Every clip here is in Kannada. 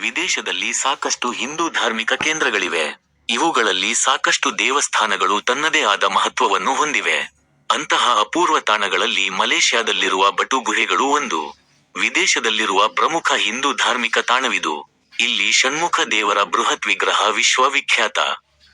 ವಿದೇಶದಲ್ಲಿ ಸಾಕಷ್ಟು ಹಿಂದೂ ಧಾರ್ಮಿಕ ಕೇಂದ್ರಗಳಿವೆ. ಇವುಗಳಲ್ಲಿ ಸಾಕಷ್ಟು ದೇವಸ್ಥಾನಗಳು ತನ್ನದೇ ಆದ ಮಹತ್ವವನ್ನು ಹೊಂದಿವೆ. ಅಂತಹ ಅಪೂರ್ವ ತಾಣಗಳಲ್ಲಿ ಮಲೇಷ್ಯಾದಲ್ಲಿರುವ ಬಟು ಗುಹೆಗಳು ಒಂದು. ವಿದೇಶದಲ್ಲಿರುವ ಪ್ರಮುಖ ಹಿಂದೂ ಧಾರ್ಮಿಕ ತಾಣವಿದು. ಇಲ್ಲಿ ಷಣ್ಮುಖ ದೇವರ ಬೃಹತ್ ವಿಗ್ರಹ ವಿಶ್ವವಿಖ್ಯಾತ.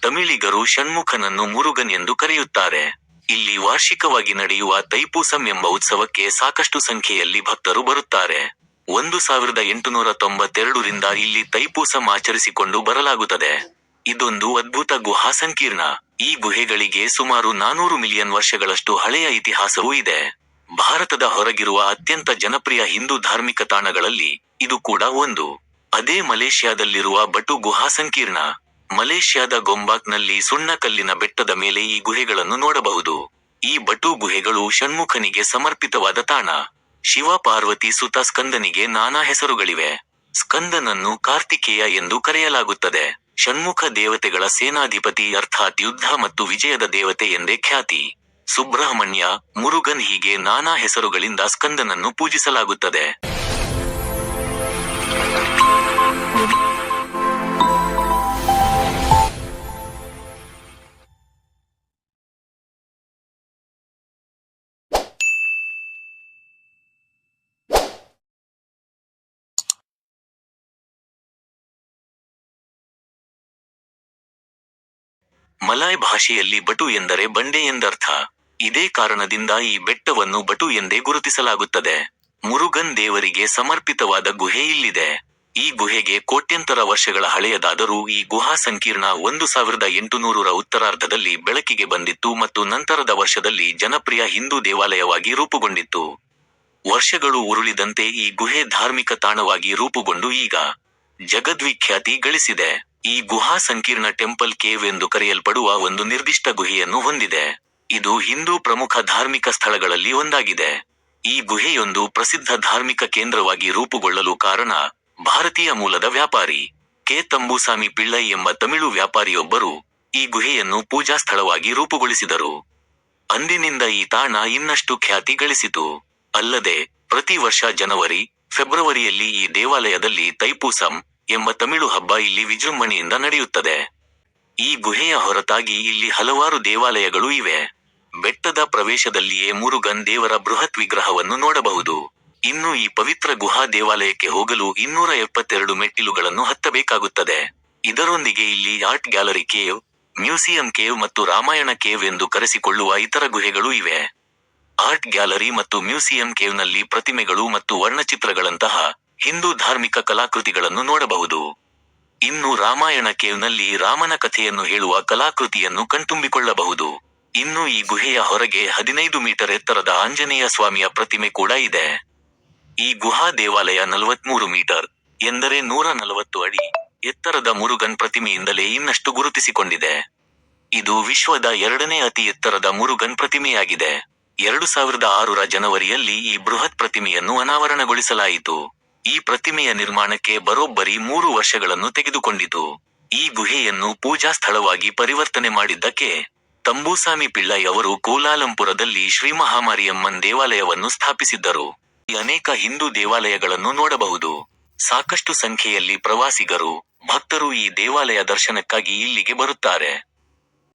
ತಮಿಳಿಗರು ಷಣ್ಮುಖನನ್ನು ಮುರುಗನ್ ಎಂದು ಕರೆಯುತ್ತಾರೆ. ಇಲ್ಲಿ ವಾರ್ಷಿಕವಾಗಿ ನಡೆಯುವ ತೈಪೂಸಂ ಎಂಬ ಉತ್ಸವಕ್ಕೆ ಸಾಕಷ್ಟು ಸಂಖ್ಯೆಯಲ್ಲಿ ಭಕ್ತರು ಬರುತ್ತಾರೆ. ಒಂದು ಸಾವಿರದ ಎಂಟುನೂರ ತೊಂಬತ್ತೆರಡರಿಂದ ಇಲ್ಲಿ ತೈಪೂಸಂ ಆಚರಿಸಿಕೊಂಡು ಬರಲಾಗುತ್ತದೆ. ಇದೊಂದು ಅದ್ಭುತ ಗುಹಾ ಸಂಕೀರ್ಣ. ಈ ಗುಹೆಗಳಿಗೆ ಸುಮಾರು ನಾನೂರು ಮಿಲಿಯನ್ ವರ್ಷಗಳಷ್ಟು ಹಳೆಯ ಇತಿಹಾಸವೂ ಇದೆ. ಭಾರತದ ಹೊರಗಿರುವ ಅತ್ಯಂತ ಜನಪ್ರಿಯ ಹಿಂದೂ ಧಾರ್ಮಿಕ ತಾಣಗಳಲ್ಲಿ ಇದು ಕೂಡ ಒಂದು. ಅದೇ ಮಲೇಷ್ಯಾದಲ್ಲಿರುವ ಬಟು ಗುಹಾ ಸಂಕೀರ್ಣ. ಮಲೇಷ್ಯಾದ ಗೊಂಬಾಕ್ನಲ್ಲಿ ಸುಣ್ಣಕಲ್ಲಿನ ಬೆಟ್ಟದ ಮೇಲೆ ಈ ಗುಹೆಗಳನ್ನು ನೋಡಬಹುದು. ಈ ಬಟು ಗುಹೆಗಳು ಷಣ್ಮುಖನಿಗೆ ಸಮರ್ಪಿತವಾದ ತಾಣ. ಶಿವ ಪಾರ್ವತಿ ಸುತ ಸ್ಕಂದನಿಗೆ ನಾನಾ ಹೆಸರುಗಳಿವೆ. ಸ್ಕಂದನನ್ನು ಕಾರ್ತಿಕೇಯ ಎಂದು ಕರೆಯಲಾಗುತ್ತದೆ. ಷಣ್ಮುಖ ದೇವತೆಗಳ ಸೇನಾಧಿಪತಿ ಅರ್ಥಾತ್ ಯುದ್ಧ ಮತ್ತು ವಿಜಯದ ದೇವತೆ ಎಂದೇ ಖ್ಯಾತಿ. ಸುಬ್ರಹ್ಮಣ್ಯ, ಮುರುಗನ್ ಹೀಗೆ ನಾನಾ ಹೆಸರುಗಳಿಂದ ಸ್ಕಂದನನ್ನು ಪೂಜಿಸಲಾಗುತ್ತದೆ. ಮಲಾಯ್ ಭಾಷೆಯಲ್ಲಿ ಬಟು ಎಂದರೆ ಬಂಡೆ ಎಂದರ್ಥ. ಇದೇ ಕಾರಣದಿಂದ ಈ ಬೆಟ್ಟವನ್ನು ಬಟು ಎಂದೇ ಗುರುತಿಸಲಾಗುತ್ತದೆ. ಮುರುಗನ್ ದೇವರಿಗೆ ಸಮರ್ಪಿತವಾದ ಗುಹೆ ಇಲ್ಲಿದೆ. ಈ ಗುಹೆಗೆ ಕೋಟ್ಯಂತರ ವರ್ಷಗಳ ಹಳೆಯದಾದರೂ ಈ ಗುಹಾ ಸಂಕೀರ್ಣ ಒಂದು ಸಾವಿರದ ಎಂಟುನೂರರ ಉತ್ತರಾರ್ಧದಲ್ಲಿ ಬೆಳಕಿಗೆ ಬಂದಿತ್ತು ಮತ್ತು ನಂತರದ ವರ್ಷದಲ್ಲಿ ಜನಪ್ರಿಯ ಹಿಂದೂ ದೇವಾಲಯವಾಗಿ ರೂಪುಗೊಂಡಿತ್ತು. ವರ್ಷಗಳು ಉರುಳಿದಂತೆ ಈ ಗುಹೆ ಧಾರ್ಮಿಕ ತಾಣವಾಗಿ ರೂಪುಗೊಂಡು ಈಗ ಜಗದ್ವಿಖ್ಯಾತಿ ಗಳಿಸಿದೆ. ಈ ಗುಹಾ ಸಂಕೀರ್ಣ ಟೆಂಪಲ್ ಕೇವ್ ಎಂದು ಕರೆಯಲ್ಪಡುವ ಒಂದು ನಿರ್ದಿಷ್ಟ ಗುಹೆಯನ್ನು ಹೊಂದಿದೆ. ಇದು ಹಿಂದೂ ಪ್ರಮುಖ ಧಾರ್ಮಿಕ ಸ್ಥಳಗಳಲ್ಲಿ ಒಂದಾಗಿದೆ. ಈ ಗುಹೆಯೊಂದು ಪ್ರಸಿದ್ಧ ಧಾರ್ಮಿಕ ಕೇಂದ್ರವಾಗಿ ರೂಪುಗೊಳ್ಳಲು ಕಾರಣ ಭಾರತೀಯ ಮೂಲದ ವ್ಯಾಪಾರಿ ಕೆ. ತಂಬೂಸಾಮಿ ಪಿಳ್ಳೈ ಎಂಬ ತಮಿಳು ವ್ಯಾಪಾರಿಯೊಬ್ಬರು ಈ ಗುಹೆಯನ್ನು ಪೂಜಾ ಸ್ಥಳವಾಗಿ ರೂಪುಗೊಳಿಸಿದರು. ಅಂದಿನಿಂದ ಈ ತಾಣ ಇನ್ನಷ್ಟು ಖ್ಯಾತಿ ಗಳಿಸಿತು. ಅಲ್ಲದೆ ಪ್ರತಿ ವರ್ಷ ಜನವರಿ, ಫೆಬ್ರವರಿಯಲ್ಲಿ ಈ ದೇವಾಲಯದಲ್ಲಿ ತೈಪೂಸಂ ಎಂಬ ತಮಿಳು ಹಬ್ಬ ಇಲ್ಲಿ ವಿಜೃಂಭಣೆಯಿಂದ ನಡೆಯುತ್ತದೆ. ಈ ಗುಹೆಯ ಹೊರತಾಗಿ ಇಲ್ಲಿ ಹಲವಾರು ದೇವಾಲಯಗಳು ಇವೆ. ಬೆಟ್ಟದ ಪ್ರವೇಶದಲ್ಲಿಯೇ ಮುರುಗನ್ ದೇವರ ಬೃಹತ್ ವಿಗ್ರಹವನ್ನು ನೋಡಬಹುದು. ಇನ್ನು ಈ ಪವಿತ್ರ ಗುಹಾ ದೇವಾಲಯಕ್ಕೆ ಹೋಗಲು ಇನ್ನೂರ ಎಪ್ಪತ್ತೆರಡು ಮೆಟ್ಟಿಲುಗಳನ್ನು ಹತ್ತಬೇಕಾಗುತ್ತದೆ. ಇದರೊಂದಿಗೆ ಇಲ್ಲಿ art gallery cave, museum cave ಮತ್ತು ರಾಮಾಯಣ ಕೇವ್ ಎಂದು ಕರೆಸಿಕೊಳ್ಳುವ ಇತರ ಗುಹೆಗಳೂ ಇವೆ. ಆರ್ಟ್ ಗ್ಯಾಲರಿ ಮತ್ತು ಮ್ಯೂಸಿಯಂ ಕೇವ್ನಲ್ಲಿ ಪ್ರತಿಮೆಗಳು ಮತ್ತು ವರ್ಣಚಿತ್ರಗಳಂತಹ ಹಿಂದೂ ಧಾರ್ಮಿಕ ಕಲಾಕೃತಿಗಳನ್ನು ನೋಡಬಹುದು. ಇನ್ನು ರಾಮಾಯಣ ಕೇವ್ನಲ್ಲಿ ರಾಮನ ಕಥೆಯನ್ನು ಹೇಳುವ ಕಲಾಕೃತಿಯನ್ನು ಕಣ್ತುಂಬಿಕೊಳ್ಳಬಹುದು. ಇನ್ನು ಈ ಗುಹೆಯ ಹೊರಗೆ ಹದಿನೈದು ಮೀಟರ್ ಎತ್ತರದ ಆಂಜನೇಯ ಸ್ವಾಮಿಯ ಪ್ರತಿಮೆ ಕೂಡ ಇದೆ. ಈ ಗುಹಾ ದೇವಾಲಯ ನಲವತ್ಮೂರು ಮೀಟರ್ ಎಂದರೆ ನೂರ ನಲವತ್ತು ಅಡಿ ಎತ್ತರದ ಮುರುಗನ್ ಪ್ರತಿಮೆಯಿಂದಲೇ ಇನ್ನಷ್ಟು ಗುರುತಿಸಿಕೊಂಡಿದೆ. ಇದು ವಿಶ್ವದ ಎರಡನೇ ಅತಿ ಎತ್ತರದ ಮುರುಗನ್ ಪ್ರತಿಮೆಯಾಗಿದೆ. ಎರಡು ಸಾವಿರದ ಜನವರಿಯಲ್ಲಿ ಈ ಬೃಹತ್ ಪ್ರತಿಮೆಯನ್ನು ಅನಾವರಣಗೊಳಿಸಲಾಯಿತು. ಈ ಪ್ರತಿಮೆಯ ನಿರ್ಮಾಣಕ್ಕೆ ಬರೋಬ್ಬರಿ ಮೂರು ವರ್ಷಗಳನ್ನು ತೆಗೆದುಕೊಂಡಿತು. ಈ ಗುಹೆಯನ್ನು ಪೂಜಾ ಸ್ಥಳವಾಗಿ ಪರಿವರ್ತನೆ ಮಾಡಿದ್ದಕ್ಕೆ ತಂಬೂಸಾಮಿ ಪಿಳ್ಳೈ ಅವರು ಕೋಲಾಲಂಪುರದಲ್ಲಿ ಶ್ರೀ ಮಹಾಮಾರಿಯಮ್ಮನ್ ದೇವಾಲಯವನ್ನು ಸ್ಥಾಪಿಸಿದ್ದರು. ಈ ಅನೇಕ ಹಿಂದೂ ದೇವಾಲಯಗಳನ್ನು ನೋಡಬಹುದು. ಸಾಕಷ್ಟು ಸಂಖ್ಯೆಯಲ್ಲಿ ಪ್ರವಾಸಿಗರು, ಭಕ್ತರು ಈ ದೇವಾಲಯ ದರ್ಶನಕ್ಕಾಗಿ ಇಲ್ಲಿಗೆ ಬರುತ್ತಾರೆ.